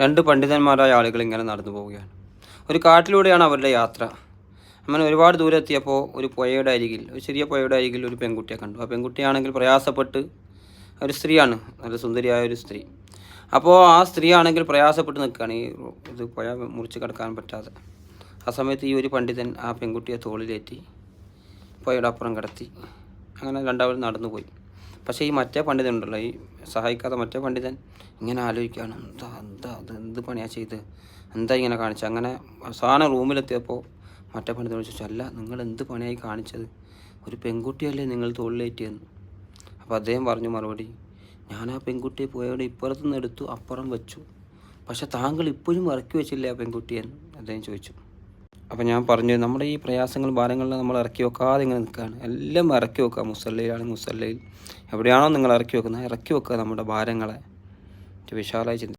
രണ്ട് പണ്ഡിതന്മാരായ ആളുകൾ ഇങ്ങനെ നടന്നു പോവുകയാണ്. ഒരു കാട്ടിലൂടെയാണ് അവരുടെ യാത്ര. അങ്ങനെ ഒരുപാട് ദൂരെ എത്തിയപ്പോൾ ഒരു പുഴയുടെ അരികിൽ ഒരു ചെറിയ പുഴയുടെ അരികിൽ ഒരു പെൺകുട്ടിയെ കണ്ടു. ആ പെൺകുട്ടിയാണെങ്കിൽ പ്രയാസപ്പെട്ട് ഒരു സ്ത്രീയാണ് നല്ല സുന്ദരിയായ ഒരു സ്ത്രീ. അപ്പോൾ ആ സ്ത്രീ ആണെങ്കിൽ പ്രയാസപ്പെട്ട് നിൽക്കുകയാണ് ഈ ഇത് പുഴ മുറിച്ച് കിടക്കാൻ പറ്റാതെ. ആ സമയത്ത് ഈ ഒരു പണ്ഡിതൻ ആ പെൺകുട്ടിയെ തോളിലേറ്റി പുഴയുടെ അപ്പുറം കിടത്തി. അങ്ങനെ നടന്നു പോയി പക്ഷേ ഈ മറ്റേ പണ്ഡിതൻ ഉണ്ടല്ലോ ഈ സഹായിക്കാത്ത മറ്റേ പണ്ഡിതൻ ഇങ്ങനെ ആലോചിക്കുകയാണ് എന്താ എന്താ അത് എന്ത് പണിയാ ചെയ്ത്? എന്താ ഇങ്ങനെ കാണിച്ചത്? അങ്ങനെ അവസാനം റൂമിലെത്തിയപ്പോൾ മറ്റേ പണ്ഡിതൻ ചോദിച്ചു അല്ല നിങ്ങൾ എന്ത് പണിയായി കാണിച്ചത്? ഒരു പെൺകുട്ടിയല്ലേ നിങ്ങൾ തോളിലേറ്റിയെന്ന്. അപ്പോൾ അദ്ദേഹം പറഞ്ഞു മറുപടി ഞാൻ ആ പെൺകുട്ടിയെ പോയവിടെ ഇപ്പുറത്തുനിന്ന് എടുത്തു അപ്പുറം വെച്ചു. പക്ഷെ താങ്കൾ ഇപ്പോഴും ഇറക്കി വെച്ചില്ലേ ആ പെൺകുട്ടിയെന്ന് അദ്ദേഹം ചോദിച്ചു. അപ്പം ഞാൻ പറഞ്ഞു നമ്മുടെ ഈ പ്രയാസങ്ങൾ ഭാരങ്ങളിൽ നമ്മൾ ഇറക്കി വെക്കാതെ ഇങ്ങനെ നിൽക്കുകയാണ്. എല്ലാം ഇറക്കി വെക്കുക മുസല്ലയിലാണെങ്കിൽ മുസല്ലയിൽ. എവിടെയാണോ നിങ്ങൾ ഇറക്കി വെക്കുന്നത് ഇറക്കി വെക്കുക നമ്മുടെ ഭാരങ്ങളെ. വിശാലമായി ചിന്തി